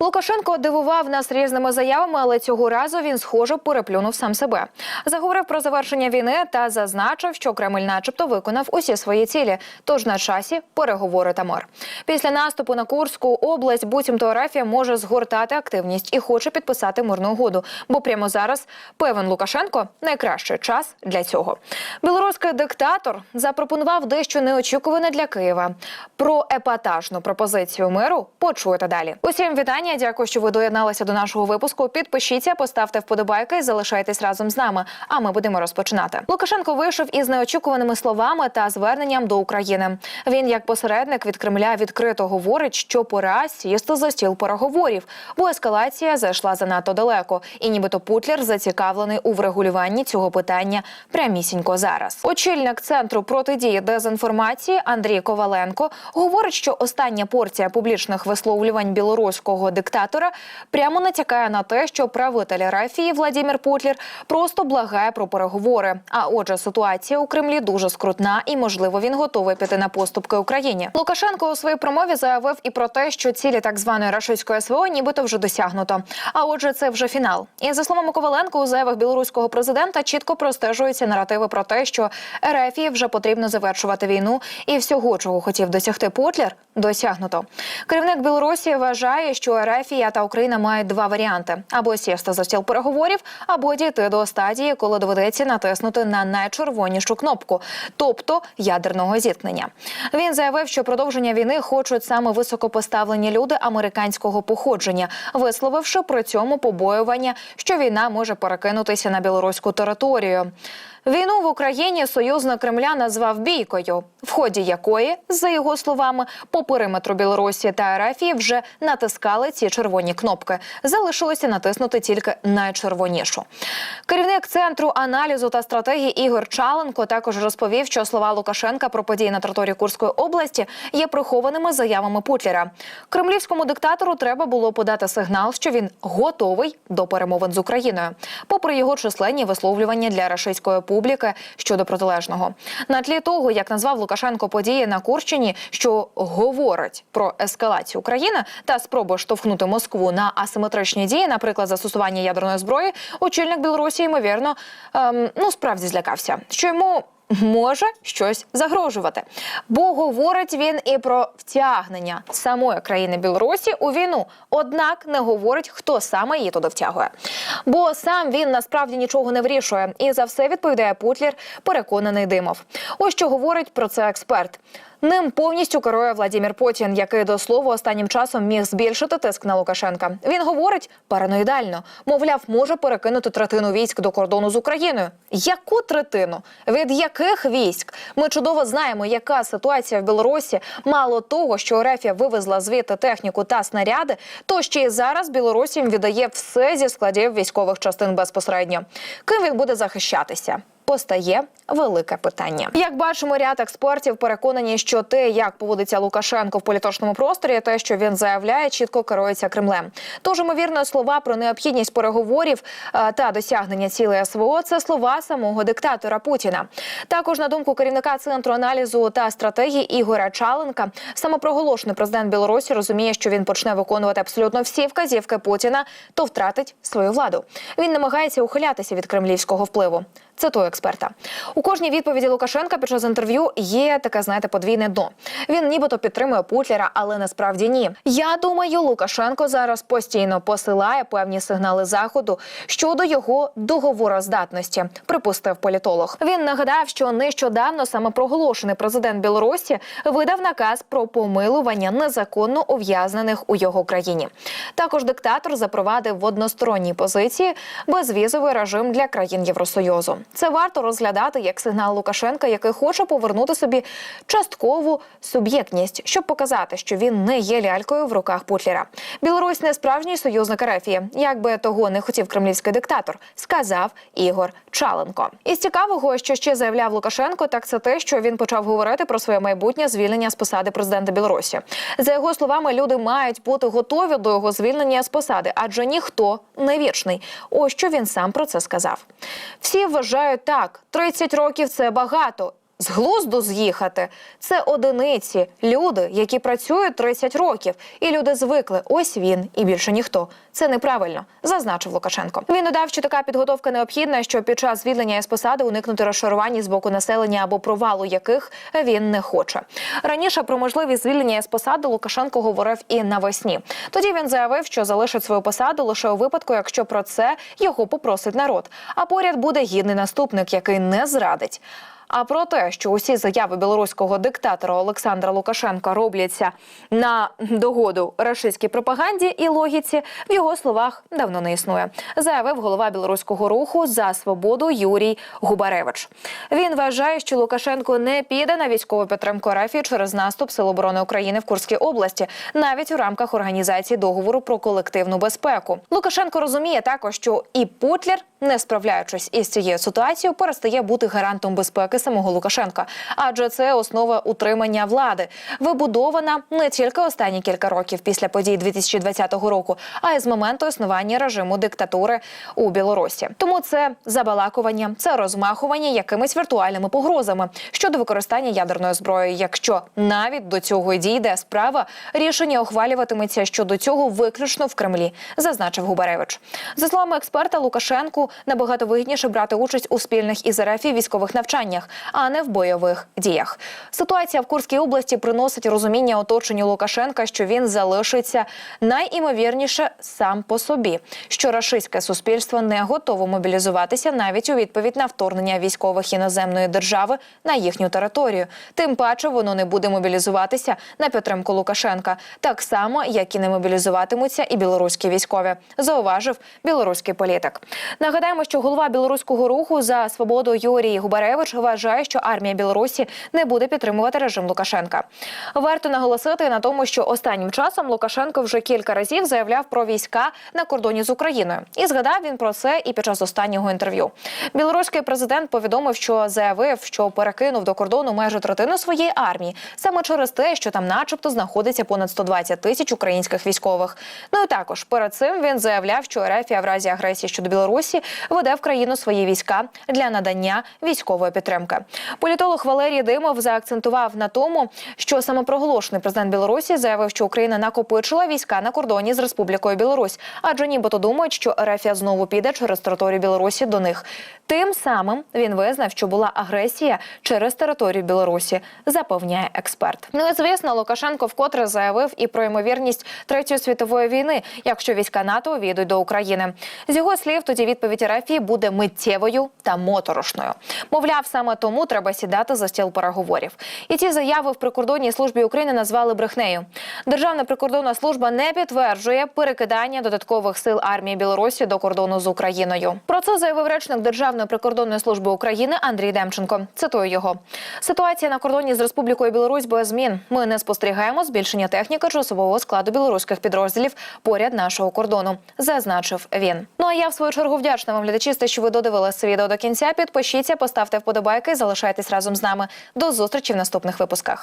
Лукашенко дивував нас різними заявами, але цього разу він схоже переплюнув сам себе. Заговорив про завершення війни та зазначив, що Кремль, начебто, виконав усі свої цілі. Тож на часі переговори та мир. Після наступу на Курську область буцімто Арафія може згортати активність і хоче підписати мирну угоду. Бо прямо зараз певен Лукашенко найкращий час для цього. Білоруський диктатор запропонував дещо неочікуване для Києва. Про епатажну пропозицію миру почуєте далі. Усім вітання. Дякую, що ви доєдналися до нашого випуску. Підпишіться, поставте вподобайки і залишайтесь разом з нами. А ми будемо розпочинати. Лукашенко вийшов із неочікуваними словами та зверненням до України. Він, як посередник від Кремля, відкрито говорить, що пора сісти за стіл переговорів, бо ескалація зайшла занадто далеко, і нібито Путлер зацікавлений у врегулюванні цього питання прямісінько зараз. Очільник центру протидії дезінформації Андрій Коваленко говорить, що остання порція публічних висловлювань білоруського диктатора прямо натякає на те, що правитель Рафії Владимир Путлер просто благає про переговори. А отже, ситуація у Кремлі дуже скрутна, і можливо він готовий піти на поступки Україні. Лукашенко у своїй промові заявив і про те, що цілі так званої рашистської СВО нібито вже досягнуто. А отже, це вже фінал. І за словами Коваленко, у заявах білоруського президента чітко простежуються наративи про те, що РФ вже потрібно завершувати війну, і всього, чого хотів досягти Путлер, досягнуто. Керівник Білорусі вважає, що Рафія та Україна мають два варіанти: або сісти за стіл переговорів, або дійти до стадії, коли доведеться натиснути на найчервонішу кнопку, тобто ядерного зіткнення. Він заявив, що продовження війни хочуть саме високопоставлені люди американського походження, висловивши при цьому побоювання, що війна може перекинутися на білоруську територію. Війну в Україні союзник Кремля назвав бійкою, в ході якої, за його словами, по периметру Білорусі та Арафії вже натискали ці червоні кнопки. Залишилося натиснути тільки найчервонішу. Керівник центру аналізу та стратегії Ігор Чаленко також розповів, що слова Лукашенка про події на території Курської області є прихованими заявами Путлера. Кремлівському диктатору треба було подати сигнал, що він готовий до перемовин з Україною, попри його численні висловлювання для рашистської публіки щодо протилежного. На тлі того, як назвав Лукашенко події на Курщині, що говорить про ескалацію України та спробу штовхнути Москву на асиметричні дії, наприклад, застосування ядерної зброї, очільник Білорусі ймовірно ем, ну справді злякався, що йому. Може щось загрожувати, бо говорить він і про втягнення самої країни Білорусі у війну, однак не говорить, хто саме її туди втягує. Бо сам він насправді нічого не вирішує, і за все відповідає Путлір, переконаний Димов. Ось що говорить про це експерт. Ним повністю керує Владимир Путін, який до слова останнім часом міг збільшити тиск на Лукашенка. Він говорить параноїдально, мовляв, може перекинути третину військ до кордону з Україною. Яку третину? Від яких військ? Ми чудово знаємо, яка ситуація в Білорусі. Мало того, що Рефія вивезла звідти техніку та снаряди, то ще й зараз Білорусі віддає все зі складів військових частин безпосередньо. Ким він буде захищатися? Постає велике питання. Як бачимо, ряд експертів переконані, що те, як поводиться Лукашенко в політичному просторі, те, що він заявляє, чітко керується Кремлем. Тож, ймовірно, слова про необхідність переговорів е, та досягнення цілей СВО це слова самого диктатора Путіна. Також на думку керівника центру аналізу та стратегії Ігоря Чаленка, самопроголошений президент Білорусі розуміє, що він почне виконувати абсолютно всі вказівки Путіна, то втратить свою владу. Він намагається ухилятися від кремлівського впливу. Цитую експерта. У кожній відповіді Лукашенка під час інтерв'ю є таке, знаєте, подвійне дно. Він нібито підтримує Путлера, але насправді ні. Я думаю, Лукашенко зараз постійно посилає певні сигнали заходу щодо його договороздатності. Припустив політолог. Він нагадав, що нещодавно саме проголошений президент Білорусі видав наказ про помилування незаконно ув'язнених у його країні. Також диктатор запровадив в односторонній позиції безвізовий режим для країн Євросоюзу. Це варто розглядати як сигнал Лукашенка, який хоче повернути собі часткову суб'єктність, щоб показати, що він не є лялькою в руках Путлера. Білорусь не справжній союзник Ерефії, як би того не хотів кремлівський диктатор, сказав Ігор Чаленко. Із цікавого, що ще заявляв Лукашенко, так це те, що він почав говорити про своє майбутнє звільнення з посади президента Білорусі. За його словами, люди мають бути готові до його звільнення з посади, адже ніхто не вічний. Ось що він сам про це сказав. Всі вважають так: 30 років це багато. З глузду з'їхати. Це одиниці, люди, які працюють 30 років, і люди звикли. Ось він і більше ніхто. Це неправильно, зазначив Лукашенко. Він додав, що така підготовка необхідна, щоб під час звільнення із посади уникнути розшарування з боку населення або провалу яких він не хоче. Раніше про можливість звільнення із посади Лукашенко говорив і навесні. Тоді він заявив, що залишить свою посаду лише у випадку, якщо про це його попросить народ. А поряд буде гідний наступник, який не зрадить. А про те, що усі заяви білоруського диктатора Олександра Лукашенка робляться на догоду рашистській пропаганді і логіці, в його словах давно не існує, заявив голова білоруського руху за свободу Юрій Губаревич. Він вважає, що Лукашенко не піде на військову підтримку РФ через наступ Сил оборони України в Курській області, навіть у рамках організації договору про колективну безпеку. Лукашенко розуміє також, що і Путлер, не справляючись із цією ситуацією, перестає бути гарантом безпеки самого Лукашенка, адже це основа утримання влади, вибудована не тільки останні кілька років після подій 2020 року, а й з моменту існування режиму диктатури у Білорусі. Тому це забалакування, це розмахування якимись віртуальними погрозами щодо використання ядерної зброї. Якщо навіть до цього дійде справа, рішення ухвалюватиметься щодо цього виключно в Кремлі, зазначив Губаревич. За словами експерта, Лукашенку набагато вигідніше брати участь у спільних із РФ військових навчаннях, а не в бойових діях. Ситуація в Курській області приносить розуміння оточенню Лукашенка, що він залишиться найімовірніше сам по собі, що рашистське суспільство не готово мобілізуватися навіть у відповідь на вторгнення військових іноземної держави на їхню територію. Тим паче воно не буде мобілізуватися на підтримку Лукашенка, так само як і не мобілізуватимуться і білоруські військові, зауважив білоруський політик. Нагадаємо, що голова білоруського руху за свободу Юрій Губаревич вважає, що армія Білорусі не буде підтримувати режим Лукашенка. Варто наголосити на тому, що останнім часом Лукашенко вже кілька разів заявляв про війська на кордоні з Україною, і згадав він про це і під час останнього інтерв'ю. Білоруський президент повідомив, що заявив, що перекинув до кордону майже третину своєї армії саме через те, що там, начебто, знаходиться понад 120 тисяч українських військових. Ну і також перед цим він заявляв, що РФ в разі агресії щодо Білорусі веде в країну свої війська для надання військової підтримки. Політолог Валерій Димов заакцентував на тому, що самопроголошений президент Білорусі заявив, що Україна накопичила війська на кордоні з Республікою Білорусь, адже нібито думають, що РФ знову піде через територію Білорусі до них. Тим самим він визнав, що була агресія через територію Білорусі, запевняє експерт. Ну і звісно, Лукашенко вкотре заявив і про ймовірність третьої світової війни, якщо війська НАТО увійдуть до України. З його слів, тоді відповідь РФ буде миттєвою та моторошною. Мовляв, саме тому треба сідати за стіл переговорів. І ці заяви в прикордонній службі України назвали брехнею. Державна прикордонна служба не підтверджує перекидання додаткових сил армії Білорусі до кордону з Україною. Про це заявив речник Державної прикордонної служби України Андрій Демченко. Цитую його: ситуація на кордоні з Республікою Білорусь без змін. Ми не спостерігаємо збільшення техніки чи особового складу білоруських підрозділів поряд нашого кордону, зазначив він. Ну а я в свою чергу вдячна вам глядачі, те, що ви додивилися відео до кінця. Підпишіться, поставте вподобайки, залишайтесь разом з нами. До зустрічі в наступних випусках.